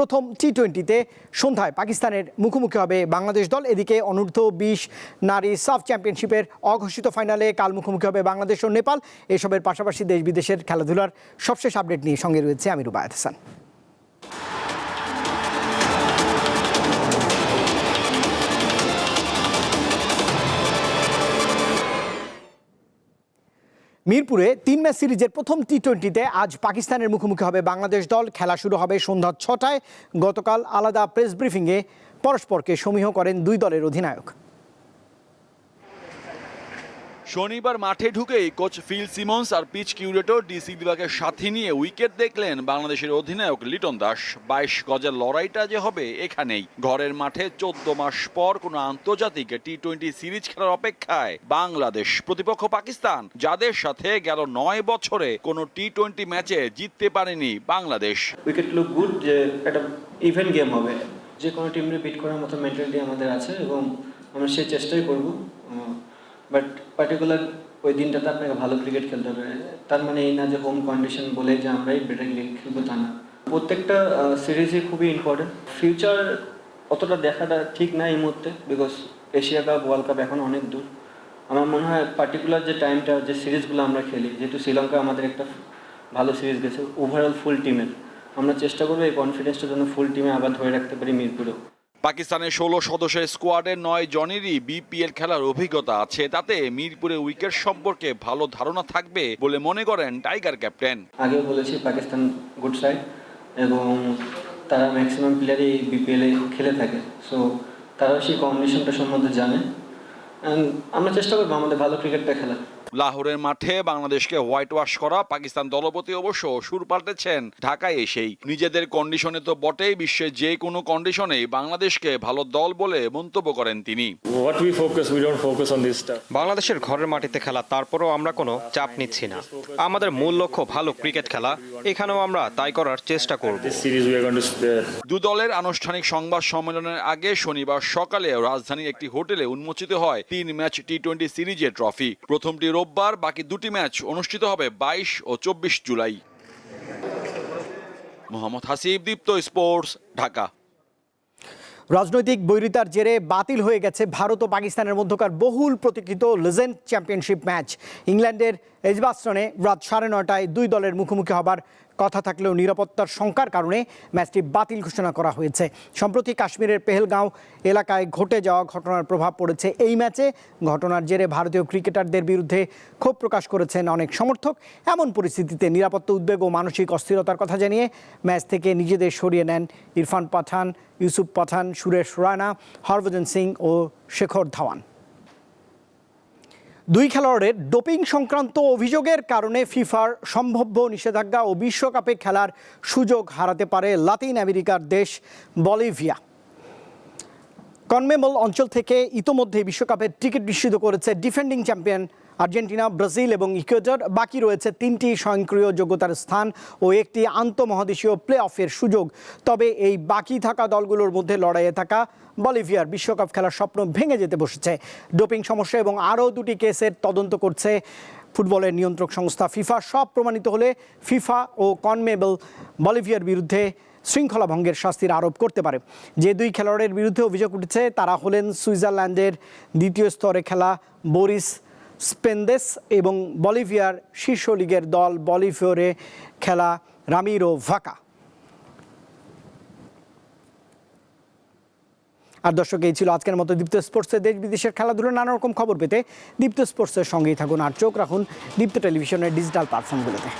প্রথম টি টোয়েন্টিতে সন্ধ্যায় পাকিস্তানের মুখোমুখি হবে বাংলাদেশ দল। এদিকে অনূর্ধ্ব বিশ নারী সাফ চ্যাম্পিয়নশিপের অঘোষিত ফাইনালে কাল মুখোমুখি হবে বাংলাদেশ ও নেপাল। এসবের পাশাপাশি দেশ বিদেশের খেলাধুলার সবশেষ আপডেট নিয়ে সঙ্গে রয়েছে আমি রুবায়ত হাসান মিরপুরে তিন ম্যাচ সিরিজের প্রথম টি টোয়েন্টিতে আজ পাকিস্তানের মুখোমুখি হবে বাংলাদেশ দল। খেলা শুরু হবে সন্ধ্যা ছটায়। গতকাল আলাদা প্রেস ব্রিফিংয়ে পরস্পরকে সমীহ করেন দুই দলের অধিনায়ক। শনিবার মাঠে ঢুকেই কোচ ফিল সিমন্স আর পিচ কিউরেটর ডিসি বিভাগের সাথে নিয়ে উইকেট দেখলেন বাংলাদেশের অধিনায়ক লিটন দাস। বাইশ গজের লড়াইটা যে হবে এখানেই। ঘরের মাঠে চোদ্দ মাস পর কোনো আন্তর্জাতিক টি টোয়েন্টি সিরিজ খেলার অপেক্ষায় বাংলাদেশ প্রতিপক্ষ পাকিস্তান, যাদের সাথে গেল নয় বছরে কোনো টি টোয়েন্টি ম্যাচে জিততে পারেনি বাংলাদেশ। উইকেট লুক গুড যে একটা ইভেন্ট গেম হবে। যে কোনো টিমকে বিট করার মতো মেন্টালিটি আমাদের আছে এবং আমরা সেই চেষ্টাই করব। বাট পার্টিকুলার ওই দিনটাতে আপনাকে ভালো ক্রিকেট খেলতে হবে। তার মানে এই না যে হোম কন্ডিশন বলে যে আমরাই বেটার লিগ খেলব তা না। প্রত্যেকটা সিরিজই খুবই ইম্পর্টেন্ট ফিউচার অতটা দেখাটা ঠিক না এই মুহূর্তে because Asia cup world cup এখন অনেক দূর। আমার মনে হয় পার্টিকুলার যে টাইমটা যে সিরিজগুলো আমরা খেলি, যেহেতু শ্রীলঙ্কা আমাদের একটা ভালো সিরিজ গেছে ওভারঅল ফুল টিমের আমরা চেষ্টা করব এই কনফিডেন্সটা যেন ফুল টিমে আবার ধরে রাখতে পারি মিরপুরেও। পাকিস্তানের ষোলো সদস্যের স্কোয়াডের নয় জনেরই বিপিএল খেলার অভিজ্ঞতা আছে। তাতে মিরপুরে উইকেট সম্পর্কে ভালো ধারণা থাকবে বলে মনে করেন টাইগার ক্যাপ্টেন। আগেও বলেছি পাকিস্তান গুড সাইড এবং তারা ম্যাক্সিমাম প্লেয়ারই বিপিএলে খেলে থাকে। সো তারাও সেই কম্বিনেশনটা সম্বন্ধে জানে। আমরা চেষ্টা করব আমাদের ভালো ক্রিকেটটা খেলার। লাহোরের মাঠে বাংলাদেশকে হোয়াইট ওয়াশ করা পাকিস্তান দলপতি অবশ্য সুর পাল্টেছেন। ঢাকায় এসেই নিজেদের কন্ডিশনে তো বটেই বিশ্বের যে কোনো কন্ডিশনেই বাংলাদেশকে ভালো দল বলে মন্তব্য করেন তিনি। What we focus we don't focus on this stuff. বাংলাদেশের ঘরের মাটিতে খেলা তারপরও আমরা কোনো চাপ নিচ্ছি না। আমাদের মূল লক্ষ্য ভালো ক্রিকেট খেলা এখানেও আমরা তাই করার চেষ্টা করব। This series we are going to দু দলের আনুষ্ঠানিক সংবাদ সম্মেলনের আগে শনিবার সকালে রাজধানীর একটি হোটেলে উন্মোচিত হয় তিন ম্যাচ টি টোয়েন্টি সিরিজের ট্রফি। প্রথমটি রোববার বাকি দুটি ম্যাচ অনুষ্ঠিত হবে বাইশ ও চব্বিশ জুলাই। মোহাম্মদ হাসিব, দীপ্ত স্পোর্টস, ঢাকা। রাজনৈতিক বৈরিতার জেরে বাতিল হয়ে গেছে ভারত ও পাকিস্তানের মধ্যকার বহুল প্রতীক্ষিত লেজেন্ড চ্যাম্পিয়নশিপ ম্যাচ। ইংল্যান্ডের এজবাস্টনে রাত সাড়ে নটায় দুই দলের মুখোমুখি হবার কথা থাকলেও নিরাপত্তার শঙ্কার কারণে ম্যাচটি বাতিল ঘোষণা করা হয়েছে। সম্প্রতি কাশ্মীরের পেহেলগাঁও এলাকায় ঘটে যাওয়া ঘটনার প্রভাব পড়েছে। এই ম্যাচে ঘটনার জেরে ভারতীয় ক্রিকেটারদের বিরুদ্ধে ক্ষোভ প্রকাশ করেছেন অনেক সমর্থক। এমন পরিস্থিতিতে নিরাপত্তা উদ্বেগ ও মানসিক অস্থিরতার কথা জানিয়ে ম্যাচ থেকে নিজেদের সরিয়ে নেন ইরফান পাঠান, ইউসুফ পাঠান, সুরেশ রানা হরভজন সিং ও শেখর ধাওয়ান। দুই খেলোয়াড়ের ডোপিং সংক্রান্ত অভিযোগের কারণে ফিফার সম্ভাব্য নিষেধাজ্ঞা ও বিশ্বকাপে খেলার সুযোগ হারাতে পারে লাতিন আমেরিকার দেশ বলিভিয়া। কনমেবল অঞ্চল থেকে ইতোমধ্যে বিশ্বকাপের টিকিট নিশ্চিত করেছে ডিফেন্ডিং চ্যাম্পিয়ন আর্জেন্টিনা, ব্রাজিল এবং ইকুয়েডর। বাকি রয়েছে তিনটি স্বয়ংক্রিয় যোগ্যতার স্থান ও একটি আন্তঃমহাদেশীয় প্লে অফের সুযোগ। তবে এই বাকি থাকা দলগুলোর মধ্যে লড়াইয়ে থাকা বলিভিয়ার বিশ্বকাপ খেলার স্বপ্ন ভেঙে যেতে বসেছে। ডোপিং সমস্যা এবং আরও দুটি কেসের তদন্ত করছে ফুটবলের নিয়ন্ত্রক সংস্থা ফিফা। সব প্রমাণিত হলে ফিফা ও কনমেবল বলিভিয়ার বিরুদ্ধে শৃঙ্খলা ভঙ্গের শাস্তির আরোপ করতে পারে। যে দুই খেলোয়াড়ের বিরুদ্ধে অভিযোগ উঠেছে, তারা হলেন সুইজারল্যান্ডের দ্বিতীয় স্তরে খেলা বরিস স্পেন্দেস এবং বলিভিয়ার শীর্ষ লিগের দল বলিভিয়রে খেলা রামিরো ভাকা। আর দর্শক, এই ছিল আজকের মতো দীপ্ত স্পোর্টসে দেশ বিদেশের খেলাধুলোর নানা রকম খবর পেতে দীপ্ত স্পোর্টসের সঙ্গেই থাকুন আর চোখ রাখুন দীপ্ত টেলিভিশনের ডিজিটাল প্ল্যাটফর্মগুলোতে।